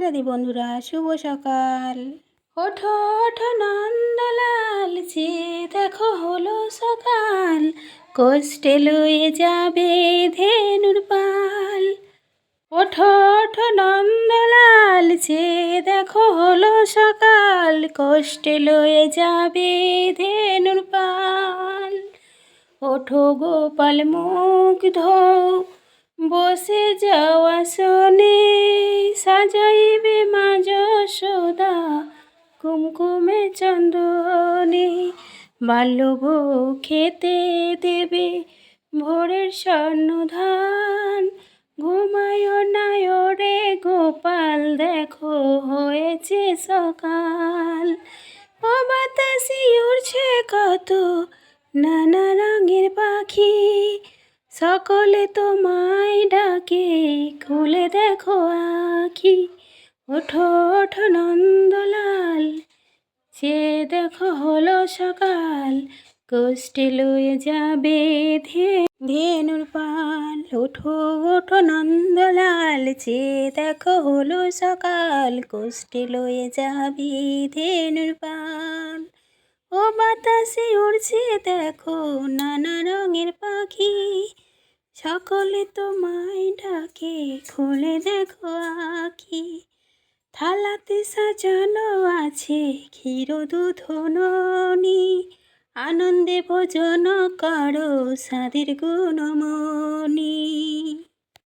রাধে বন্ধুরা, শুভ সকাল। ওঠো ওঠো নন্দলাল, যে দেখো হলো সকাল। কষ্টে লয়ে যাবে ধেনুর পাল। ওঠো ওঠো নন্দলাল, যে দেখো হলো সকাল। কষ্টে লয়ে যাবে ধেনুর পাল। ওঠো গোপাল মুখ ধো বসে যাওয়া শোনে সাজাইবে মা যশোদা কুমকুমে চন্দনে বাল্যভ খেতে দেবে ভোরের স্বর্ণ ধান ঘুমায় নাই রে গোপাল, দেখো হয়েছে সকাল। ও বাতাসি, উড়ছে কত নানা রঙের পাখি। সকলে তোমায় ডাকে, খুলে দেখো আখি ওঠো ওঠো নন্দলাল সে দেখো হলো সকাল, কষ্টে লয়ে যাবে ধে, ধেনুর পাল। ওঠো ওঠো নন্দলাল, যে দেখো হলো সকাল, কষ্টে লয়ে যাবে ধেনুর পাল। ও বাতাসে উড়ছে দেখো নানা রঙের পাখি, সকলে তো তোমায় ডাকে, খুলে দেখো আখি। থালাতে সাজানো আছে ক্ষীর দুধ ননি আনন্দে ভোজন করো সাদের গুণমণি।